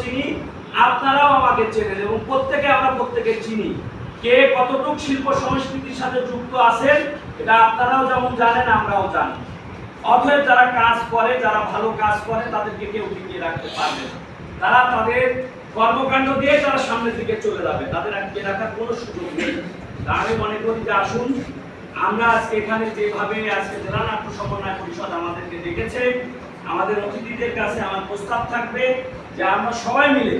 চিনি, আপনারাও আমাকে চেনেন এবং প্রত্যেকে আমরা প্রত্যেকে চিনি। কে কতটুকু শিল্প সংস্কৃতির সাথে যুক্ত আছেন, এটা আপনারাও যেমন জানেন, আমরাও জানি। অতএব যারা কাজ করে, যারা ভালো কাজ করে, তাদেরকে কেউ টিকিয়ে রাখতে পারবে তারা তাদের কর্মকাণ্ড দিয়ে তারা সামনের দিকে চলে যাবে। তাদের আটকে রাখার কোনো সুযোগ নেই। আমি মনে করি যে আসুন, আমরা আজকে এখানে যেভাবে আজকে জেলা নাট্য সমন্বয় পরিষদ আমাদেরকে ডেকেছে, আমাদের অতিথিদের কাছে আমার প্রস্তাব থাকবে। যে আমরা সবাই মিলে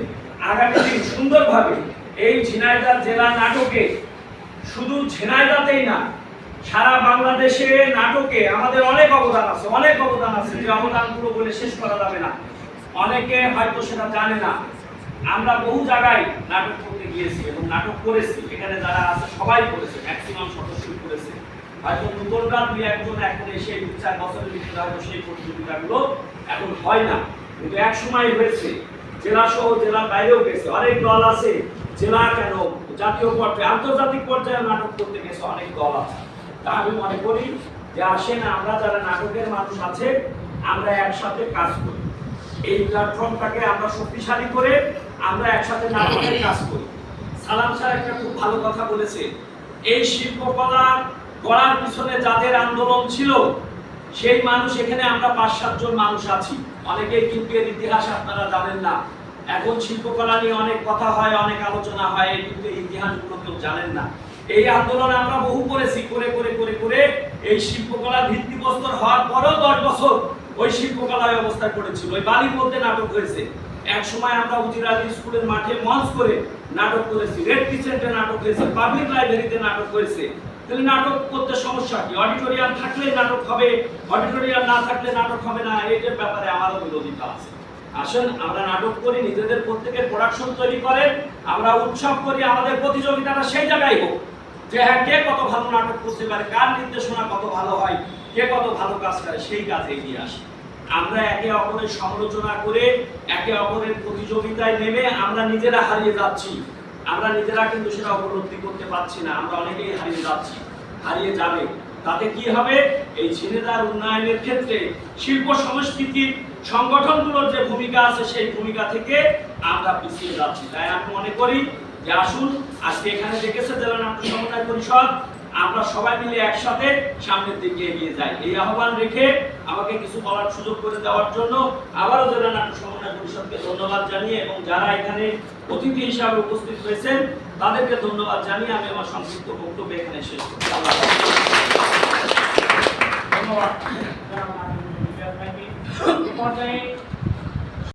আগামী দিন সুন্দরভাবে এই ঝিনাইদহ জেলা নাটকে, শুধু ঝিনাইদাতেই না, সারা বাংলাদেশে নাটকে আমাদের অনেক অবদান আছে, অনেক অবদান আছে। যে অবদানগুলো বলে শেষ করা যাবে না। অনেকে হয়তো সেটা জানে না। আমরা বহু জায়গায় নাটক করতে গিয়েছি এবং নাটক করেছি। এখানে যারা আছে, সবাই করেছে ম্যাক্সিমাম সদস্যই করেছে। হয়তো নতুনরা দুই একজন এখন এসে দু চার বছরের ভিতরে হয়তো সেই প্রতিযোগিতাগুলো এখন হয় না। কিন্তু এক সময় হয়েছে জেলা সহ জেলার বাইরেও গেছে, অনেক দল আছে, জেলা কেন জাতীয় পর্যায়ে, আন্তর্জাতিক পর্যায়ে নাটক করতে গেছে, অনেক দল আছে। তা আমি মনে করি যে আসেন আমরা যারা নাটকের মানুষ আছে, আমরা একসাথে কাজ করি। এই প্ল্যাটফর্মটাকে আমরা শক্তিশালী করে আমরা একসাথে নাটকের কাজ করি। সালাম স্যার একটা খুব ভালো কথা বলেছে, এই শিল্পকলা গড়ার পিছনে যাদের আন্দোলন ছিল সেই মানুষ এখানে আমরা পাঁচ সাতজন মানুষ আছি। অনেকেই কিন্তু এর ইতিহাস আপনারা জানেন না। এখন শিল্পকলা নিয়ে অনেক কথা হয়, অনেক আলোচনা হয় কিন্তু এই ইতিহাসগুলো কেউ জানেন না। এই আন্দোলন আমরা বহু করেছি, করে করে করে করে এই শিল্পকলা ভিত্তিপ্রস্তর হওয়ার পরেও দশ বছর ওই শিল্পকলা ব্যবস্থা করেছিল। ওই বালির মধ্যে নাটক হয়েছে। এক সময় আমরা উজিরাজ স্কুলের মাঠে মঞ্চ করে নাটক করেছি। রেড কিচেন্টে নাটক হয়েছে, পাবলিক লাইব্রেরিতে নাটক হয়েছে। তাহলে নাটক করতে সমস্যা কি? অডিটোরিয়াম থাকলে নাটক হবে, অডিটোরিয়াম না থাকলে নাটক হবে না এটার ব্যাপারে আমারও বিরোধিতা আছে। আসেন, আমরা নাটক করি, নিজেদের প্রত্যেকের প্রোডাকশন তৈরি করে আমরা উৎসব করি, আমাদের প্রতিযোগিতাটা সেই জায়গায় হোক। যে হ্যাঁ কে কত ভালো নাটক করতে পারে, কার নির্দেশনা কত ভালো হয়, কে কত ভালো কাজ করে, সেই কাজে এগিয়ে আসে। আমরা একে অপরের সমালোচনা করে, একে অপরের প্রতিযোগিতায় নেমে আমরা নিজেরা হারিয়ে যাচ্ছি। আমরা নিজেরা কিন্তু সেটা উপলব্ধি করতে পারছি না, আমরা অনেকেই হারিয়ে যাচ্ছি, হারিয়ে যাবে। তাতে কি হবে? এই ছেলেদার উন্নয়নের ক্ষেত্রে শিল্প সংস্কৃতির সংগঠনগুলোর যে ভূমিকা আছে, সেই ভূমিকা থেকে আমরা পিছিয়ে যাচ্ছি। তাই আমি মনে করি যে আসুন, আজকে এখানে দেখেছে জেলা নাট্য সমন্বয় পরিষদ আমরা সবাই মিলে একসাথে সামনের দিকে এগিয়ে যাই। এই আহ্বান রেখে আমাকে কিছু বলার সুযোগ করে দেওয়ার জন্য আবারও জেলা নাট্য সমন্বয় পরিষদকে ধন্যবাদ জানিয়ে এবং যারা এখানে অতিথি হিসাবে উপস্থিত হয়েছেন, তাদেরকে ধন্যবাদ জানিয়ে আমি আমার সংক্ষিপ্ত বক্তব্য এখানে শেষ করছি। ধন্যবাদ।